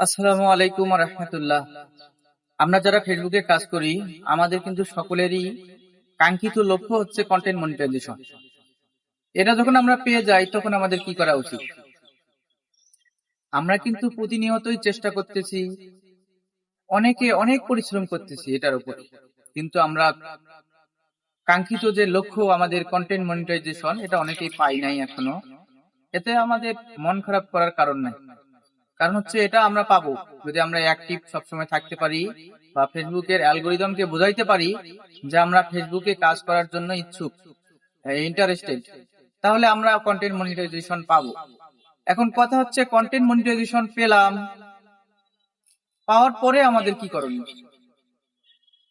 আসসালামু আলাইকুম রহমতুল্লাহ। আমরা যারা ফেসবুকে কাজ করি, আমাদের কিন্তু সকলেরই কাঙ্ক্ষিত লক্ষ্য হচ্ছে কন্টেন্ট মনিটাইজেশন এটা যখন আমরা পেয়ে যাই, তখন আমাদের কি করা উচিত? আমরা কিন্তু প্রতিনিয়তই চেষ্টা করতেছি, অনেকে অনেক পরিশ্রম করতেছি এটার উপরে। কিন্তু আমরা কাঙ্ক্ষিত যে লক্ষ্য আমাদের কন্টেন্ট মনিটাইজেশন এটা অনেকেই পাই নাই এখনও। এতে আমাদের মন খারাপ করার কারণ নাই। কারণ হচ্ছে এটা আমরা পাবো। যদি আমরা অ্যাক্টিভ সবসময় থাকতে পারি বা ফেসবুকের অ্যালগোরিদমকে বোঝাইতে পারি যে আমরা ফেসবুকে কাজ করার জন্য ইচ্ছুক ইন্টারেস্টেড তাহলে আমরা কন্টেন্ট মনিটাইজেশন পাবো। এখন কথা হচ্ছে কন্টেন্ট মনিটাইজেশন পেলাম, পাওয়ার পরে আমাদের কি করণীয়?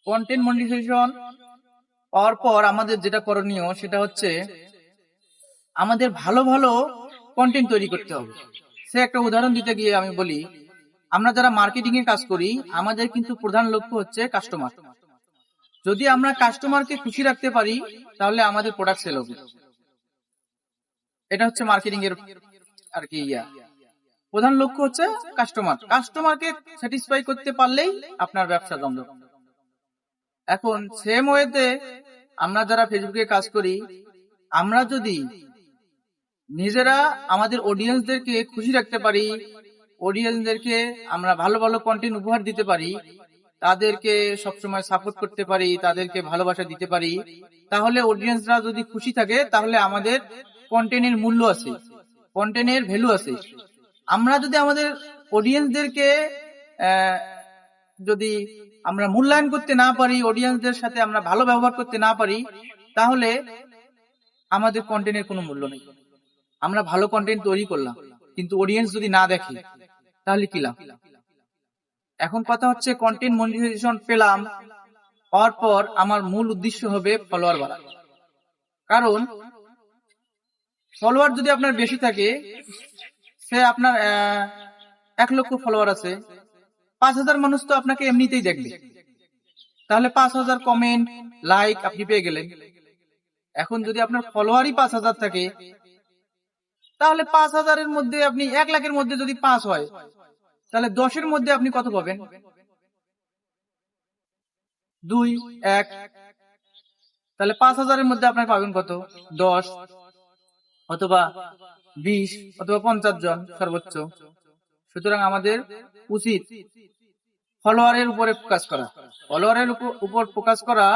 কন্টেন্ট মনিটাইজেশন পাওয়ার পর আমাদের যেটা করণীয় সেটা হচ্ছে আমাদের ভালো ভালো কন্টেন্ট তৈরি করতে হবে। সে একটা উদাহরণ দিতে গিয়ে আমি বলি, আমরা যারা মার্কেটিং এ কাজ করি, আমাদের কিন্তু প্রধান লক্ষ্য হচ্ছে কাস্টমার যদি আমরা কাস্টমারকে খুশি রাখতে পারি, তাহলে আমাদের প্রোডাক্ট সেল হবে। এটা হচ্ছে মার্কেটিং এর আর কি ইয়া। প্রধান লক্ষ্য হচ্ছে কাস্টমার কাস্টমারকে স্যাটিসফাই করতে পারলেই আপনার ব্যবসা জমবে এখন সেম ওয়েতে আমরা যারা ফেসবুকে কাজ করি, আমরা যদি নিজেরা আমাদের অডিয়েন্সদেরকে খুশি রাখতে পারি অডিয়েন্সদেরকে আমরা ভালো ভালো কন্টেন্ট উপহার দিতে পারি, তাদেরকে সবসময় সাপোর্ট করতে পারি, তাদেরকে ভালোবাসা দিতে পারি, তাহলে অডিয়েন্সরা যদি খুশি থাকে, তাহলে আমাদের কন্টেন্টের মূল্য আছে কন্টেন্টের ভ্যালু আছে। আমরা যদি আমাদের অডিয়েন্সদেরকে যদি আমরা মূল্যায়ন করতে না পারি অডিয়েন্সদের সাথে আমরা ভালো ব্যবহার করতে না পারি, তাহলে আমাদের কন্টেন্টের কোনো মূল্য নেই। আমরা ভালো কন্টেন্ট তৈরি করলাম, কিন্তু অডিয়েন্স যদি না দেখে, তাহলে কি লাভ? এখন কথা হচ্ছে কন্টেন্ট মনিটাইজেশন পেলাম পাওয়ার পর আমার মূল উদ্দেশ্য হবে ফলোয়ার বাড়ানো। কারণ ফলোয়ার যদি আপনার বেশি থাকে, সে আপনার এক লক্ষ ফলোয়ার আছে, পাঁচ হাজার মানুষ তো আপনাকে এমনিতেই দেখবে। তাহলে পাঁচ হাজার কমেন্ট লাইক আপনি পেয়ে গেলেন। এখন যদি আপনার ফলোয়ারই পাঁচ হাজার থাকে তাহলে পাঁচ হাজারের মধ্যে আপনি এক লাখের মধ্যে যদি পাঁচ হয়, তাহলে দশের মধ্যে আপনি কত পাবেন? দুই, এক। তাহলে পাঁচ হাজারের মধ্যে আপনার পাবেন কত? দশ, অথবা বিশ, অথবা পঞ্চাশ জন সর্বোচ্চ। সুতরাং আমাদের উচিত ফলোয়ারের উপরে ফোকাস করা। ফলোয়ারের উপর ফোকাস করা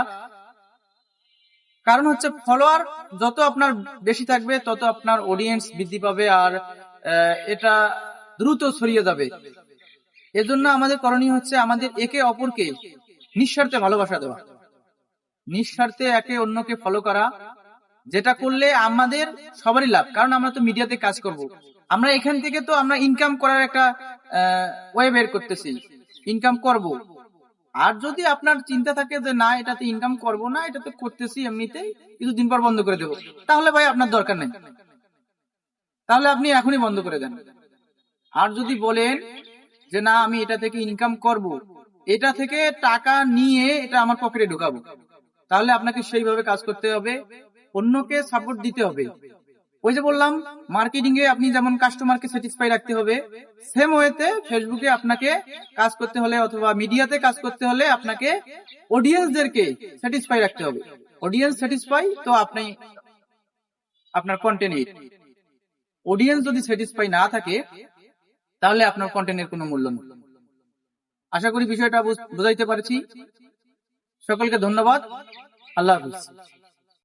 কারণ হচ্ছে ফলোয়ার যত আপনার বেশি থাকবে, তত আপনার অডিয়েন্স বৃদ্ধি পাবে আর এটা দ্রুত ছড়িয়ে যাবে। এজন্য আমাদের করণীয় হচ্ছে আমাদের একে অপরকে নিঃস্বার্থে ভালোবাসা দেওয়া। নিঃস্বার্থে একে অন্যকে ফলো করা, যেটা করলে আমাদের সবারই লাভ। কারণ আমরা তো মিডিয়াতে কাজ করব। আমরা এখান থেকে তো আমরা ইনকাম করার একটা ওয়ে বের করতেছি। ইনকাম করব। আর যদি আপনার চিন্তা থাকে যে না, এটাতে ইনকাম করব না, এটাতে করতেছি এমনিতেই কিছুদিন পর বন্ধ করে দেবো, তাহলে ভাই আপনার দরকার নেই। তাহলে আপনি এখনই বন্ধ করে দেন। আর যদি বলেন যে না, আমি এটা থেকে ইনকাম করব, এটা থেকে টাকা নিয়ে এটা আমার পকেটে ঢুকাবো, তাহলে আপনাকে সেইভাবে কাজ করতে হবে, অন্যকে সাপোর্ট দিতে হবে। ওই যে বললাম মার্কেটিং এ আপনি যেমন কাস্টমারকে স্যাটিসফাই রাখতে হবে সেম ওয়েতে ফেসবুকে আপনাকে কাজ করতে হলে অথবা মিডিয়াতে কাজ করতে হলে আপনাকে অডিয়েন্সদেরকে স্যাটিসফাই রাখতে হবে। অডিয়েন্স স্যাটিসফাই তো আপনি আপনার কন্টেন্ট অডিয়েন্স যদি স্যাটিসফাই না থাকে, তাহলে আপনার কন্টেন্টের কোনো মূল্য নেই। আশা করি বিষয়টা বুঝাইতে পারছি। সকলকে ধন্যবাদ। আল্লাহ হাফিজ।